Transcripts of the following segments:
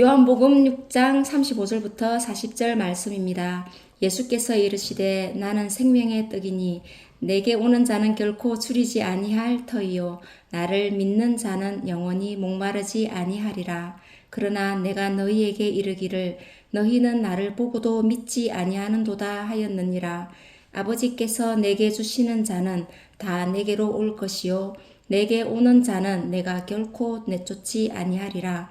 요한복음 6장 35절부터 40절 말씀입니다. 예수께서 이르시되 나는 생명의 떡이니 내게 오는 자는 결코 줄이지 아니할 터이요 나를 믿는 자는 영원히 목마르지 아니하리라. 그러나 내가 너희에게 이르기를 너희는 나를 보고도 믿지 아니하는도다 하였느니라. 아버지께서 내게 주시는 자는 다 내게로 올 것이요 내게 오는 자는 내가 결코 내쫓지 아니하리라.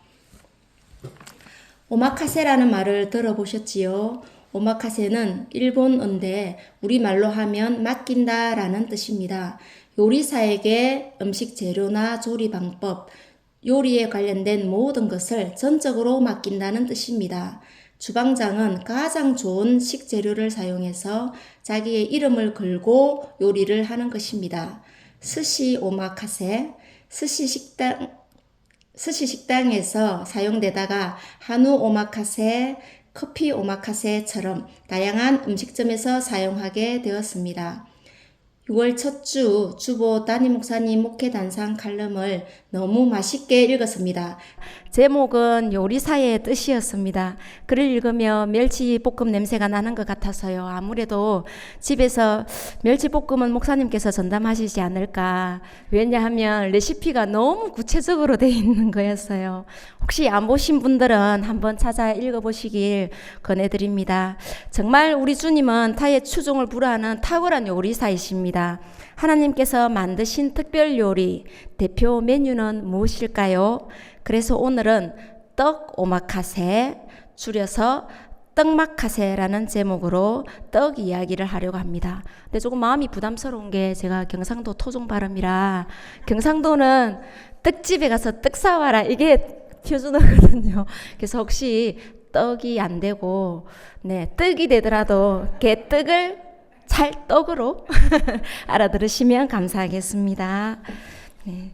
오마카세라는 말을 들어보셨지요? 오마카세는 일본어인데 우리말로 하면 맡긴다 라는 뜻입니다. 요리사에게 음식 재료나 조리 방법, 요리에 관련된 모든 것을 전적으로 맡긴다는 뜻입니다. 주방장은 가장 좋은 식재료를 사용해서 자기의 이름을 걸고 요리를 하는 것입니다. 스시 오마카세, 스시 식당, 스시 식당에서 사용되다가 한우 오마카세, 커피 오마카세처럼 다양한 음식점에서 사용하게 되었습니다. 6월 첫 주 주보 담임 목사님 목회 단상 칼럼을 너무 맛있게 읽었습니다. 제목은 요리사의 뜻이었습니다. 글을 읽으며 멸치 볶음 냄새가 나는 것 같아서요. 아무래도 집에서 멸치 볶음은 목사님께서 전담하시지 않을까. 왜냐하면 레시피가 너무 구체적으로 되어 있는 거였어요. 혹시 안 보신 분들은 한번 찾아 읽어보시길 권해드립니다. 정말 우리 주님은 타의 추종을 불허하는 탁월한 요리사이십니다. 하나님께서 만드신 특별 요리, 대표 메뉴는 무엇일까요? 그래서 오늘은 떡 오마카세, 줄여서 떡마카세라는 제목으로 떡 이야기를 하려고 합니다. 근데 조금 마음이 부담스러운 게 제가 경상도 토종 발음이라 경상도는 떡집에 가서 떡 사와라 이게 표준어거든요. 그래서 혹시 떡이 안 되고 네 떡이 되더라도 개떡을 찰떡으로 알아들으시면 감사하겠습니다. 네.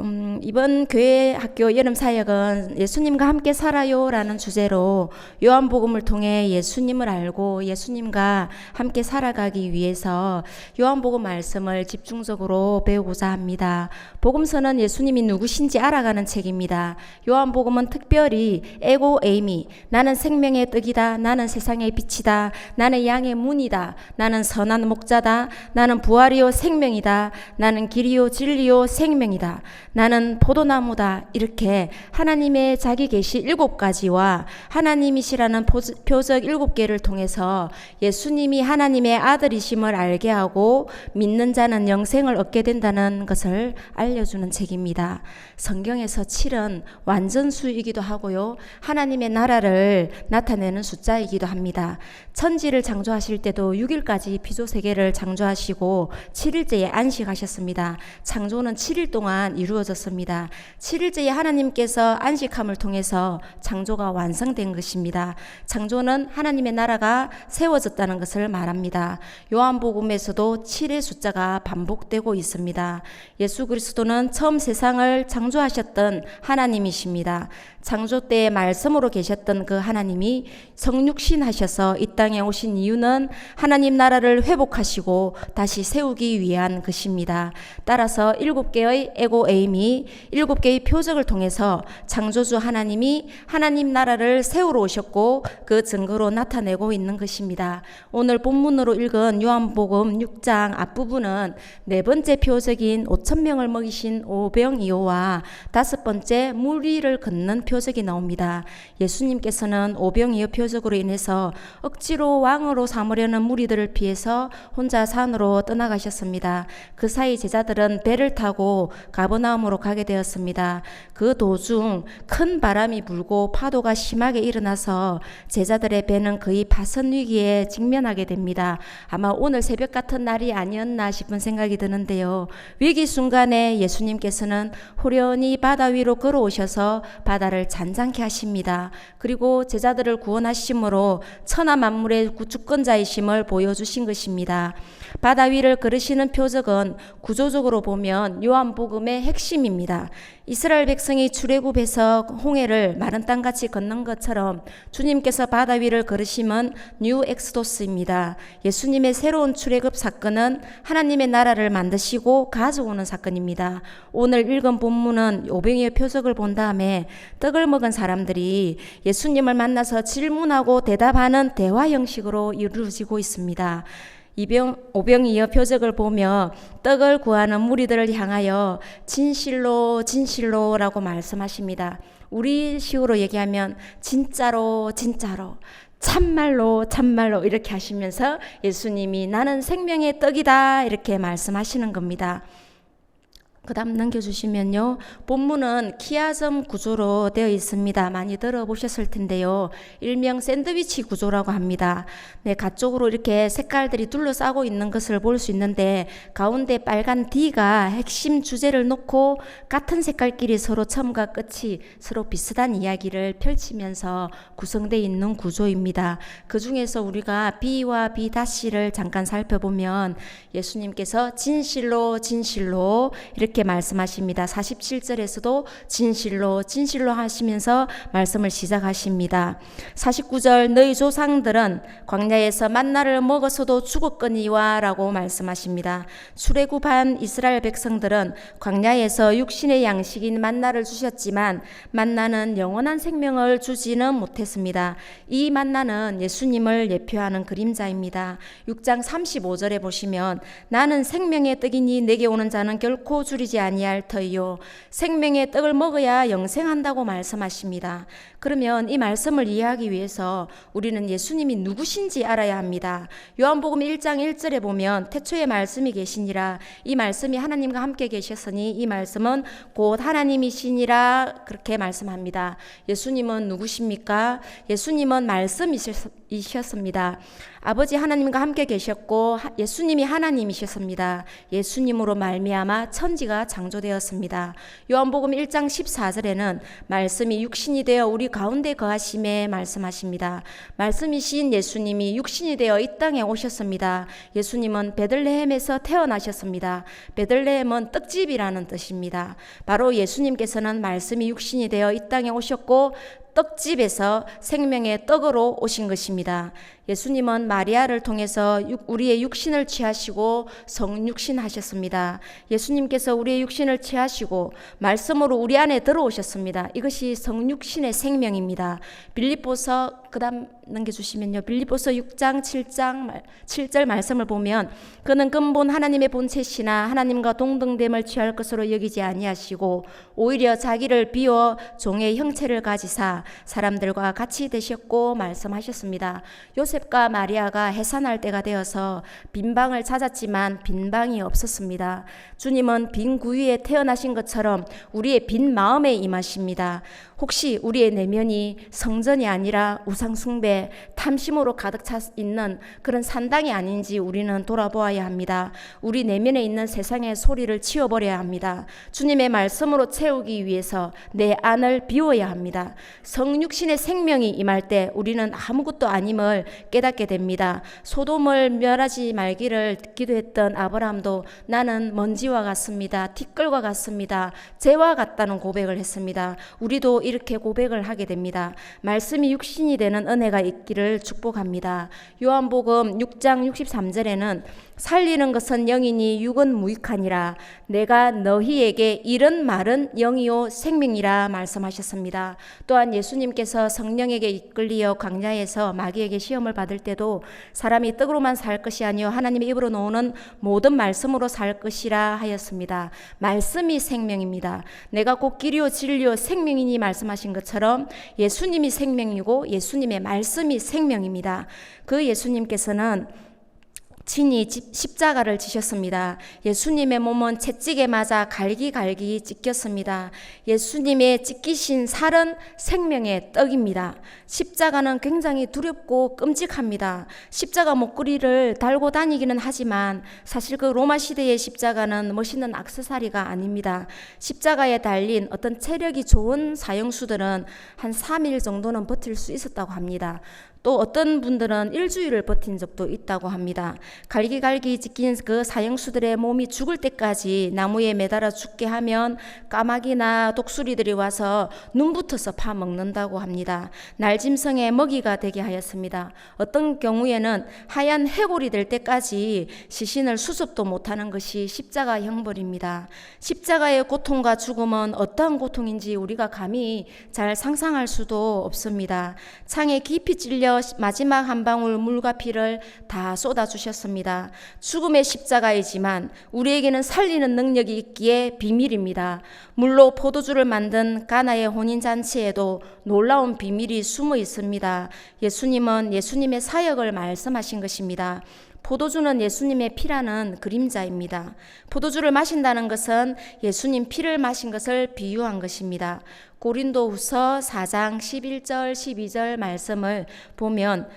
음, 이번 교회 학교 여름 사역은 예수님과 함께 살아요라는 주제로 요한복음을 통해 예수님을 알고 예수님과 함께 살아가기 위해서 요한복음 말씀을 집중적으로 배우고자 합니다. 복음서는 예수님이 누구신지 알아가는 책입니다. 요한복음은 특별히 에고 에이미 나는 생명의 떡이다 나는 세상의 빛이다 나는 양의 문이다 나는 선한 목자다 나는 부활이요 생명이다 나는 길이요 진리요 생명이다 나는 포도나무다. 이렇게 하나님의 자기 계시 일곱 가지와 하나님이시라는 표적 일곱 개를 통해서 예수님이 하나님의 아들이심을 알게 하고 믿는 자는 영생을 얻게 된다는 것을 알려주는 책입니다. 성경에서 7은 완전수이기도 하고요. 하나님의 나라를 나타내는 숫자이기도 합니다. 천지를 창조하실 때도 6일까지 피조 세계를 창조하시고 7일째에 안식하셨습니다. 창조는 7일 동안 이루 어졌습니다. 7일째에 하나님께서 안식함을 통해서 창조가 완성된 것입니다. 창조는 하나님의 나라가 세워졌다는 것을 말합니다. 요한복음에서도 7의 숫자가 반복되고 있습니다. 예수 그리스도는 처음 세상을 창조하셨던 하나님이십니다. 창조 때에 말씀으로 계셨던 그 하나님이 성육신 하셔서 이 땅에 오신 이유는 하나님 나라를 회복하시고 다시 세우기 위한 것입니다. 따라서 일곱 개의 에고 에임이 일곱 개의 표적을 통해서 창조주 하나님이 하나님 나라를 세우러 오셨고 그 증거로 나타내고 있는 것입니다. 오늘 본문으로 읽은 요한복음 6장 앞부분은 네 번째 표적인 5천 명을 먹이신 오병이어와 다섯 번째 물 위를 걷는 표적 이 나옵니다. 예수님께서는 오병이어 표적으로 인해서 억지로 왕으로 삼으려는 무리들을 피해서 혼자 산으로 떠나가셨습니다. 그 사이 제자들은 배를 타고 가버나움으로 가게 되었습니다. 그 도중 큰 바람이 불고 파도가 심하게 일어나서 제자들의 배는 거의 파선 위기에 직면하게 됩니다. 아마 오늘 새벽 같은 날이 아니었나 싶은 생각이 드는데요. 위기 순간에 예수님께서는 후련히 바다 위로 걸어오셔서 바다를 바다를 잔잔케 하십니다. 그리고 제자들을 구원하심으로 천하 만물의 구주권자이심을 보여주신 것입니다. 바다 위를 걸으시는 표적은 구조적으로 보면 요한복음의 핵심입니다. 이스라엘 백성이 출애굽해서 홍해를 마른 땅같이 건넌 것처럼 주님께서 바다 위를 걸으심은 뉴 엑스도스입니다. 예수님의 새로운 출애굽 사건은 하나님의 나라를 만드시고 가져오는 사건입니다. 오늘 읽은 본문은 오병이의 표적을 본 다음에 떡을 먹은 사람들이 예수님을 만나서 질문하고 대답하는 대화 형식으로 이루어지고 있습니다. 이병 오병이어 표적을 보며 떡을 구하는 무리들을 향하여 진실로 진실로라고 말씀하십니다. 우리 식으로 얘기하면 진짜로 진짜로 참말로 참말로 이렇게 하시면서 예수님이 나는 생명의 떡이다 이렇게 말씀하시는 겁니다. 그 다음 넘겨주시면요. 본문은 키아점 구조로 되어 있습니다. 많이 들어보셨을 텐데요. 일명 샌드위치 구조라고 합니다. 네, 가쪽으로 이렇게 색깔들이 둘러싸고 있는 것을 볼 수 있는데 가운데 빨간 D가 핵심 주제를 놓고 같은 색깔끼리 서로 처음과 끝이 서로 비슷한 이야기를 펼치면서 구성되어 있는 구조입니다. 그 중에서 우리가 B와 B 다시를 잠깐 살펴보면 예수님께서 진실로 진실로 이렇게 말씀하십니다. 47절에서도 진실로 진실로 하시면서 말씀을 시작하십니다. 49절 너희 조상들은 광야에서 만나를 먹어서도 죽었거니와라고 말씀하십니다. 출애굽한 이스라엘 백성들은 광야에서 육신의 양식인 만나를 주셨지만 만나는 영원한 생명을 주지는 못했습니다. 이 만나는 예수님을 예표하는 그림자입니다. 6장 35절에 보시면 나는 생명의 떡이니 내게 오는 자는 결코 줄 이지 아니할 터이요 생명의 떡을 먹어야 영생한다고 말씀하십니다. 그러면 이 말씀을 이해하기 위해서 우리는 예수님이 누구신지 알아야 합니다. 요한복음 1장 1절에 보면 태초에 말씀이 계시니라 이 말씀이 하나님과 함께 계셨으니 이 말씀은 곧 하나님이시니라 그렇게 말씀합니다. 예수님은 누구십니까? 예수님은 말씀이셨습니다. 아버지 하나님과 함께 계셨고 예수님이 하나님이셨습니다. 예수님으로 말미암아 천지가 창조되었습니다. 요한복음 1장 14절에는 말씀이 육신이 되어 우리 가운데 거하심에 말씀하십니다. 말씀이신 예수님이 육신이 되어 이 땅에 오셨습니다. 예수님은 베들레헴에서 태어나셨습니다. 베들레헴은 떡집이라는 뜻입니다. 바로 예수님께서는 말씀이 육신이 되어 이 땅에 오셨고 떡집에서 생명의 떡으로 오신 것입니다. 예수님은 마리아를 통해서 우리의 육신을 취하시고 성육신 하셨습니다. 예수님께서 우리의 육신을 취하시고 말씀으로 우리 안에 들어오셨습니다. 이것이 성육신의 생명입니다. 빌립보서 그다음 넘겨 주시면요. 빌립보서 6장 7장 7절 말씀을 보면 그는 근본 하나님의 본체시나 하나님과 동등됨을 취할 것으로 여기지 아니하시고 오히려 자기를 비워 종의 형체를 가지사 사람들과 같이 되셨고 말씀하셨습니다. 요셉과 마리아가 해산할 때가 되어서 빈방을 찾았지만 빈방이 없었습니다. 주님은 빈 구유에 태어나신 것처럼 우리의 빈 마음에 임하십니다. 혹시 우리의 내면이 성전이 아니라 우상숭배, 탐심으로 가득 차 있는 그런 산당이 아닌지 우리는 돌아보아야 합니다. 우리 내면에 있는 세상의 소리를 치워버려야 합니다. 주님의 말씀으로 채우기 위해서 내 안을 비워야 합니다. 성육신의 생명이 임할 때 우리는 아무것도 아님을 깨닫게 됩니다. 소돔을 멸하지 말기를 기도했던 아브라함도 나는 먼지와 같습니다. 티끌과 같습니다. 재와 같다는 고백을 했습니다. 우리도 이렇게 고백을 하게 됩니다. 말씀이 육신이 되는 은혜가 있기를 축복합니다. 요한복음 6장 63절에는 살리는 것은 영이니 육은 무익하니라 내가 너희에게 이런 말은 영이요 생명이라 말씀하셨습니다. 또한 예수님께서 성령에게 이끌리어 광야에서 마귀에게 시험을 받을 때도 사람이 떡으로만 살 것이 아니요 하나님의 입으로 나오는 모든 말씀으로 살 것이라 하였습니다. 말씀이 생명입니다. 내가 곧 길이요 진리요 생명이니 말씀하신 것처럼 예수님이 생명이고 예수님의 말씀이 생명입니다. 그 예수님께서는 친히 집- 십자가를 지셨습니다. 예수님의 몸은 채찍에 맞아 갈기갈기 찢겼습니다. 예수님의 찢기신 살은 생명의 떡입니다. 십자가는 굉장히 두렵고 끔찍합니다. 십자가 목걸이를 달고 다니기는 하지만 사실 그 로마 시대의 십자가는 멋있는 악세사리가 아닙니다. 십자가에 달린 어떤 체력이 좋은 사형수들은 한 3일 정도는 버틸 수 있었다고 합니다. 또 어떤 분들은 일주일을 버틴 적도 있다고 합니다. 갈기갈기 찢긴 그 사형수들의 몸이 죽을 때까지 나무에 매달아 죽게 하면 까마귀나 독수리들이 와서 눈부터서 파먹는다고 합니다. 날짐승의 먹이가 되게 하였습니다. 어떤 경우에는 하얀 해골이 될 때까지 시신을 수습도 못하는 것이 십자가 형벌입니다. 십자가의 고통과 죽음은 어떠한 고통인지 우리가 감히 잘 상상할 수도 없습니다. 창에 깊이 찔려 마지막 한 방울 물과 피를 다 쏟아 주셨습니다. 죽음의 십자가이지만 우리에게는 살리는 능력이 있기에 비밀입니다. 물로 포도주를 만든 가나의 혼인 잔치에도 놀라운 비밀이 숨어 있습니다. 예수님은 예수님의 사역을 말씀하신 것입니다. 포도주는 예수님의 피라는 그림자입니다. 포도주를 마신다는 것은 예수님 피를 마신 것을 비유한 것입니다. 고린도 후서 4장 11절 12절 말씀을 보면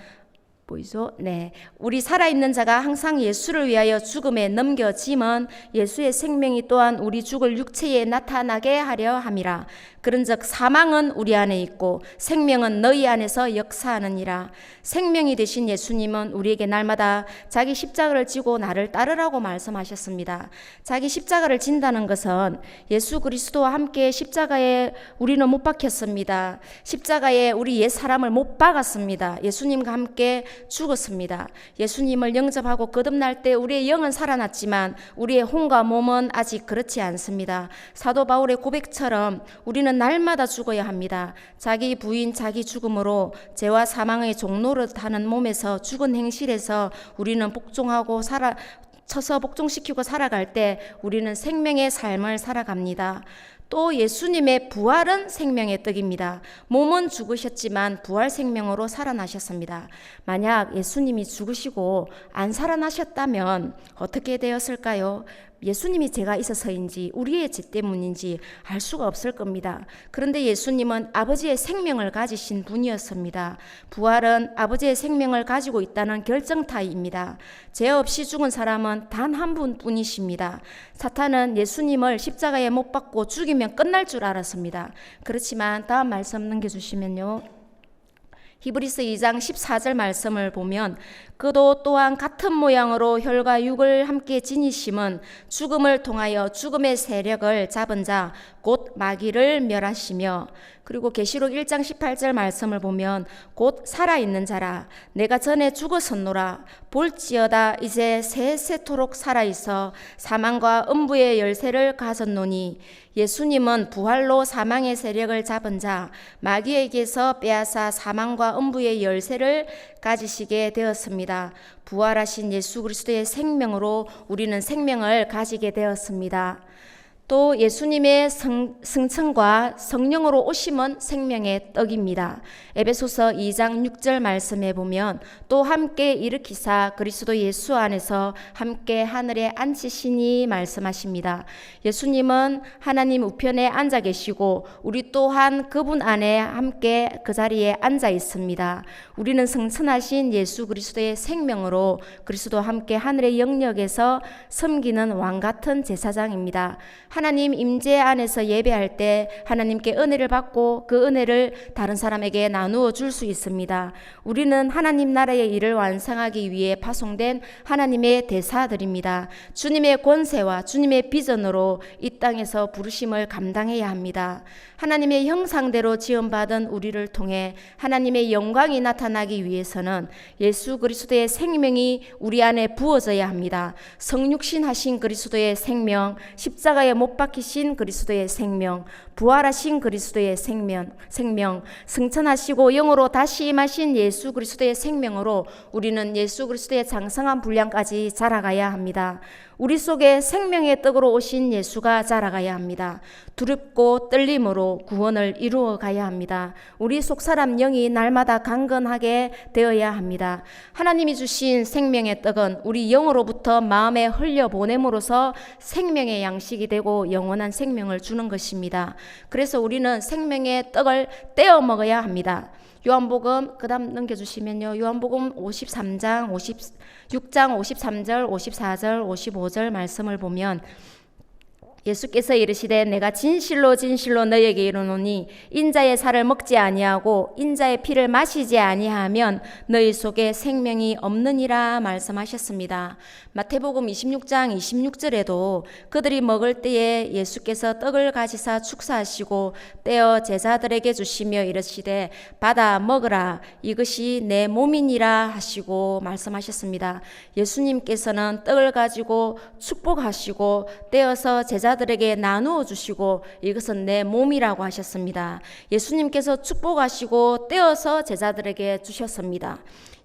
보이죠? 네. 우리 살아있는 자가 항상 예수를 위하여 죽음에 넘겨짐은 예수의 생명이 또한 우리 죽을 육체에 나타나게 하려 함이라. 그런즉 사망은 우리 안에 있고 생명은 너희 안에서 역사하느니라. 생명이 되신 예수님은 우리에게 날마다 자기 십자가를 지고 나를 따르라고 말씀하셨습니다. 자기 십자가를 진다는 것은 예수 그리스도와 함께 십자가에 우리는 못 박혔습니다. 십자가에 우리 옛 사람을 못 박았습니다. 예수님과 함께 죽었습니다. 예수님을 영접하고 거듭날 때 우리의 영은 살아났지만 우리의 혼과 몸은 아직 그렇지 않습니다. 사도 바울의 고백처럼 우리는 날마다 죽어야 합니다. 자기 부인 자기 죽음으로 죄와 사망의 종로를 타는 몸에서 죽은 행실에서 우리는 복종하고 살아 쳐서 복종시키고 살아갈 때 우리는 생명의 삶을 살아갑니다. 또 예수님의 부활은 생명의 떡입니다. 몸은 죽으셨지만 부활 생명으로 살아나셨습니다. 만약 예수님이 죽으시고 안 살아나셨다면 어떻게 되었을까요? 예수님이 제가 있어서인지 우리의 죄 때문인지 알 수가 없을 겁니다. 그런데 예수님은 아버지의 생명을 가지신 분이었습니다. 부활은 아버지의 생명을 가지고 있다는 결정타입니다. 죄 없이 죽은 사람은 단 한 분뿐이십니다. 사탄은 예수님을 십자가에 못 박고 죽이면 끝날 줄 알았습니다. 그렇지만 다음 말씀 넘겨주시면요. 히브리스 2장 14절 말씀을 보면 그도 또한 같은 모양으로 혈과 육을 함께 지니심은 죽음을 통하여 죽음의 세력을 잡은 자 곧 마귀를 멸하시며 그리고 계시록 1장 18절 말씀을 보면 곧 살아 있는 자라 내가 전에 죽었었노라 볼지어다 이제 세세토록 살아 있어 사망과 음부의 열쇠를 가졌노니 예수님은 부활로 사망의 세력을 잡은 자 마귀에게서 빼앗아 사망과 음부의 열쇠를 가지시게 되었습니다. 부활하신 예수 그리스도의 생명으로 우리는 생명을 가지게 되었습니다. 또 예수님의 성, 승천과 성령으로 오심은 생명의 떡입니다. 에베소서 2장 6절 말씀에 보면 또 함께 일으키사 그리스도 예수 안에서 함께 하늘에 앉히시니 말씀하십니다. 예수님은 하나님 우편에 앉아 계시고 우리 또한 그분 안에 함께 그 자리에 앉아 있습니다. 우리는 승천하신 예수 그리스도의 생명으로 그리스도와 함께 하늘의 영역에서 섬기는 왕 같은 제사장입니다. 하나님 임재 안에서 예배할 때 하나님께 은혜를 받고 그 은혜를 다른 사람에게 나누어 줄 수 있습니다. 우리는 하나님 나라의 일을 완성하기 위해 파송된 하나님의 대사들입니다. 주님의 권세와 주님의 비전으로 이 땅에서 부르심을 감당해야 합니다. 하나님의 형상대로 지음받은 우리를 통해 하나님의 영광이 나타나기 위해서는 예수 그리스도의 생명이 우리 안에 부어져야 합니다. 성육신 하신 그리스도의 생명, 십자가에 못 박히신 그리스도의 생명, 부활하신 그리스도의 생명, 생명, 승천하시고 영으로 다시 임하신 예수 그리스도의 생명으로 우리는 예수 그리스도의 장성한 분량까지 자라가야 합니다. 우리 속에 생명의 떡으로 오신 예수가 자라가야 합니다. 두렵고 떨림으로 구원을 이루어 가야 합니다. 우리 속 사람 영이 날마다 강건하게 되어야 합니다. 하나님이 주신 생명의 떡은 우리 영으로부터 마음에 흘려 보냄으로써 생명의 양식이 되고 영원한 생명을 주는 것입니다. 그래서 우리는 생명의 떡을 떼어 먹어야 합니다. 요한복음 그다음 넘겨 주시면요. 요한복음 53장 56장 53절 54절 55절 말씀을 보면 예수께서 이르시되 내가 진실로 진실로 너희에게 이르노니 인자의 살을 먹지 아니하고 인자의 피를 마시지 아니하면 너희 속에 생명이 없느니라 말씀하셨습니다. 마태복음 26장 26절에도 그들이 먹을 때에 예수께서 떡을 가지사 축사하시고 떼어 제자들에게 주시며 이르시되 받아 먹으라 이것이 내 몸이니라 하시고 말씀하셨습니다. 예수님께서는 떡을 가지고 축복하시고 떼어서 제자 제자들에게 나누어 주시고 이것은 내 몸이라고 하셨습니다. 예수님께서 축복하시고 떼어서 제자들에게 주셨습니다.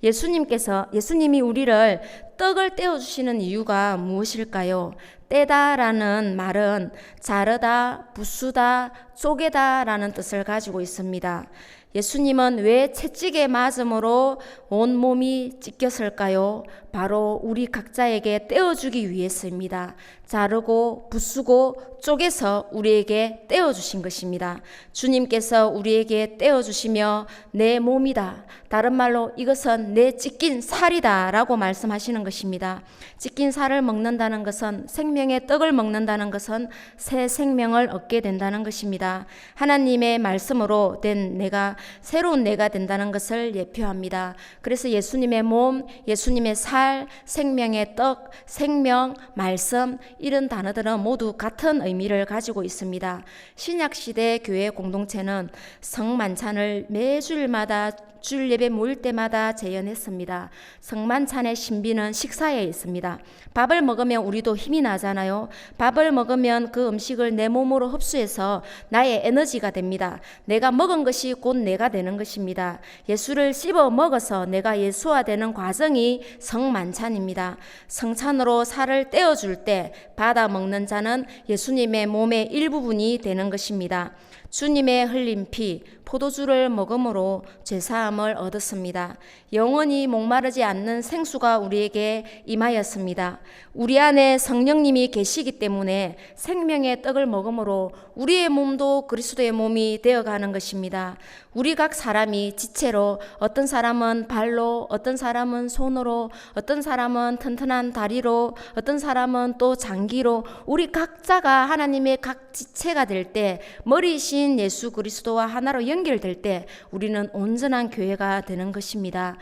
예수님께서 예수님이 우리를 떡을 떼어 주시는 이유가 무엇일까요? 떼다라는 말은 자르다, 부수다, 쪼개다라는 뜻을 가지고 있습니다. 예수님은 왜 채찍에 맞음으로 온 몸이 찢겼을까요? 바로 우리 각자에게 떼어주기 위해서입니다. 자르고 부수고 쪼개서 우리에게 떼어주신 것입니다. 주님께서 우리에게 떼어주시며 내 몸이다. 다른 말로 이것은 내 찢긴 살이다. 라고 말씀하시는 것입니다. 찢긴 살을 먹는다는 것은 생명의 떡을 먹는다는 것은 새 생명을 얻게 된다는 것입니다. 하나님의 말씀으로 된 내가 새로운 내가 된다는 것을 예표합니다. 그래서 예수님의 몸, 예수님의 살, 생명의 떡, 생명, 말씀 이런 단어들은 모두 같은 의미를 가지고 있습니다. 신약 시대 교회 공동체는 성만찬을 매주일마다 줄 예배 모일 때마다 재현했습니다. 성만찬의 신비는 식사에 있습니다. 밥을 먹으면 우리도 힘이 나잖아요. 밥을 먹으면 그 음식을 내 몸으로 흡수해서 나의 에너지가 됩니다. 내가 먹은 것이 곧 내가 되는 것입니다. 예수를 씹어 먹어서 내가 예수화 되는 과정이 성만 찬입니다. 성찬으로 살을 떼어줄 때 받아 먹는 자는 예수님의 몸의 일부분이 되는 것입니다. 주님의 흘린 피, 포도주를 먹음으로 죄사함을 얻었습니다. 영원히 목마르지 않는 생수가 우리에게 임하였습니다. 우리 안에 성령님이 계시기 때문에 생명의 떡을 먹음으로 우리의 몸도 그리스도의 몸이 되어가는 것입니다. 우리 각 사람이 지체로 어떤 사람은 발로, 어떤 사람은 손으로, 어떤 사람은 튼튼한 다리로, 어떤 사람은 또 장기로 우리 각자가 하나님의 각 지체가 될 때 머리신 예수 그리스도와 하나로 연결될 때 우리는 온전한 교회가 되는 것입니다.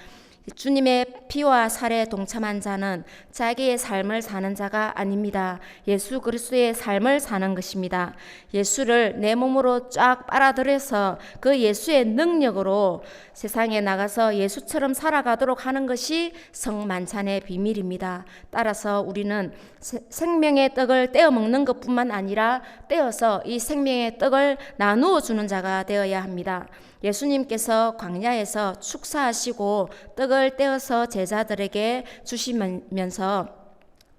주님의 피와 살에 동참한 자는 자기의 삶을 사는 자가 아닙니다. 예수 그리스도의 삶을 사는 것입니다. 예수를 내 몸으로 쫙 빨아들여서 그 예수의 능력으로 세상에 나가서 예수처럼 살아가도록 하는 것이 성만찬의 비밀입니다. 따라서 우리는 생명의 떡을 떼어 먹는 것뿐만 아니라 떼어서 이 생명의 떡을 나누어 주는 자가 되어야 합니다. 예수님께서 광야에서 축사하시고 떡을 떼어서 제자들에게 주시면서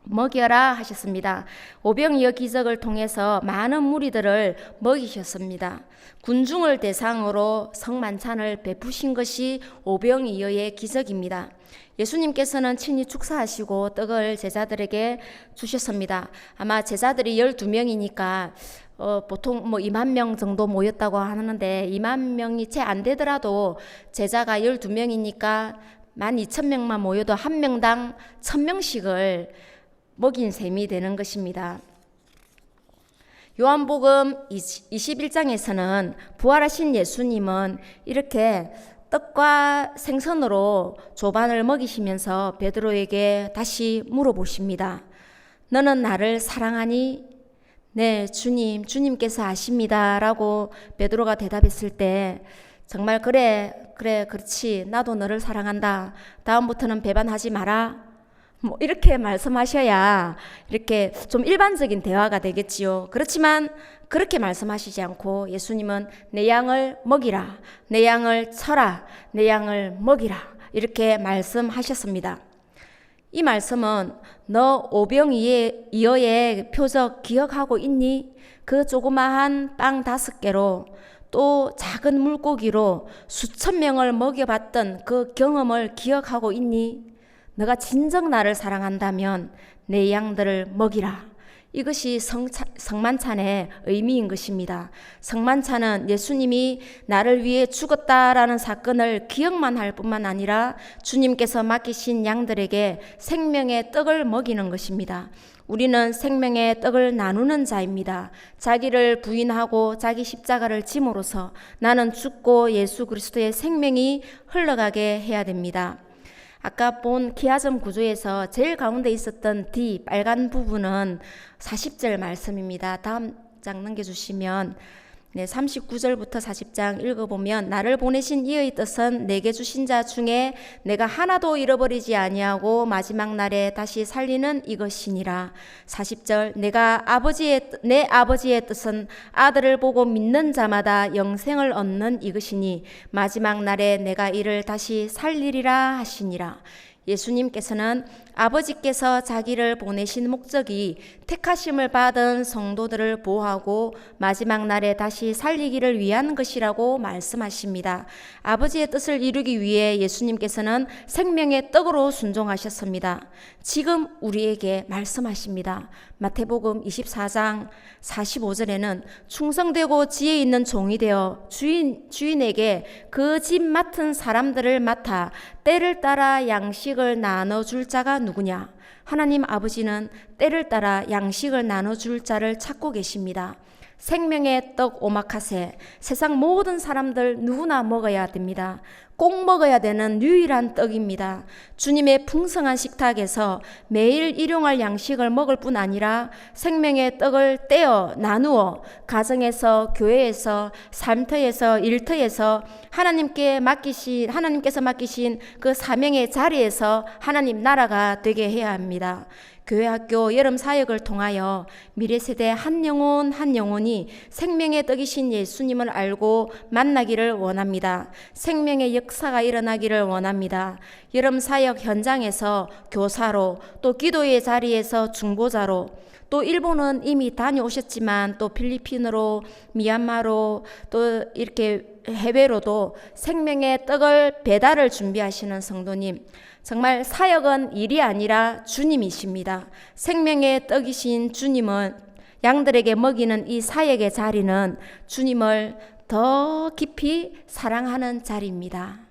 먹여라 하셨습니다. 오병이어 기적을 통해서 많은 무리들을 먹이셨습니다. 군중을 대상으로 성만찬을 베푸신 것이 오병이어의 기적입니다. 예수님께서는 친히 축사하시고 떡을 제자들에게 주셨습니다. 아마 제자들이 12명이니까 어, 보통 뭐 2만 명 정도 모였다고 하는데 2만 명이 채 안 되더라도 제자가 12명이니까 12,000명만 모여도 한 명당 1,000명씩을 먹인 셈이 되는 것입니다. 요한복음 21장에서는 부활하신 예수님은 이렇게 떡과 생선으로 조반을 먹이시면서 베드로에게 다시 물어보십니다. 너는 나를 사랑하니? 네, 주님, 주님께서 아십니다. 라고 베드로가 대답했을 때 정말 그래, 그래, 그렇지. 나도 너를 사랑한다. 다음부터는 배반하지 마라. 뭐 이렇게 말씀하셔야 이렇게 좀 일반적인 대화가 되겠지요. 그렇지만 그렇게 말씀하시지 않고 예수님은 내 양을 먹이라, 내 양을 쳐라, 내 양을 먹이라 이렇게 말씀하셨습니다. 이 말씀은 너 오병이어의 표적 기억하고 있니? 그 조그마한 빵 다섯 개로 또 작은 물고기로 수천 명을 먹여봤던 그 경험을 기억하고 있니? 너가 진정 나를 사랑한다면 내 양들을 먹이라. 이것이 성차, 성만찬의 의미인 것입니다. 성만찬은 예수님이 나를 위해 죽었다라는 사건을 기억만 할 뿐만 아니라 주님께서 맡기신 양들에게 생명의 떡을 먹이는 것입니다. 우리는 생명의 떡을 나누는 자입니다. 자기를 부인하고 자기 십자가를 짐으로써 나는 죽고 예수 그리스도의 생명이 흘러가게 해야 됩니다. 아까 본 기하점 구조에서 제일 가운데 있었던 D 빨간 부분은 40절 말씀입니다. 다음 장 넘겨주시면 네, 39절부터 40장 읽어보면 나를 보내신 이의 뜻은 내게 주신 자 중에 내가 하나도 잃어버리지 아니하고 마지막 날에 다시 살리는 이것이니라. 40절 내가 아버지의 내 아버지의 뜻은 아들을 보고 믿는 자마다 영생을 얻는 이것이니 마지막 날에 내가 이를 다시 살리리라 하시니라. 예수님께서는 아버지께서 자기를 보내신 목적이 택하심을 받은 성도들을 보호하고 마지막 날에 다시 살리기를 위한 것이라고 말씀하십니다. 아버지의 뜻을 이루기 위해 예수님께서는 생명의 떡으로 순종하셨습니다. 지금 우리에게 말씀하십니다. 마태복음 24장 45절에는 충성되고 지혜 있는 종이 되어 주인, 주인에게 그 집 맡은 사람들을 맡아 때를 따라 양식을 나눠줄 자가 누구냐? 하나님 아버지는 때를 따라 양식을 나눠줄 자를 찾고 계십니다. 생명의 떡 오마카세 세상 모든 사람들 누구나 먹어야 됩니다. 꼭 먹어야 되는 유일한 떡입니다. 주님의 풍성한 식탁에서 매일 일용할 양식을 먹을 뿐 아니라 생명의 떡을 떼어 나누어 가정에서 교회에서 삶터에서 일터에서 하나님께 맡기신 하나님께서 맡기신 그 사명의 자리에서 하나님 나라가 되게 해야 합니다. 교회 학교 여름 사역을 통하여 미래 세대 한 영혼 한 영혼이 생명의 떡이신 예수님을 알고 만나기를 원합니다. 생명의 역사가 일어나기를 원합니다. 여름 사역 현장에서 교사로 또 기도의 자리에서 중보자로 또 일본은 이미 다녀오셨지만 또 필리핀으로 미얀마로 또 이렇게 해외로도 생명의 떡을 배달을 준비하시는 성도님 정말 사역은 일이 아니라 주님이십니다. 생명의 떡이신 주님은 양들에게 먹이는 이 사역의 자리는 주님을 더 깊이 사랑하는 자리입니다.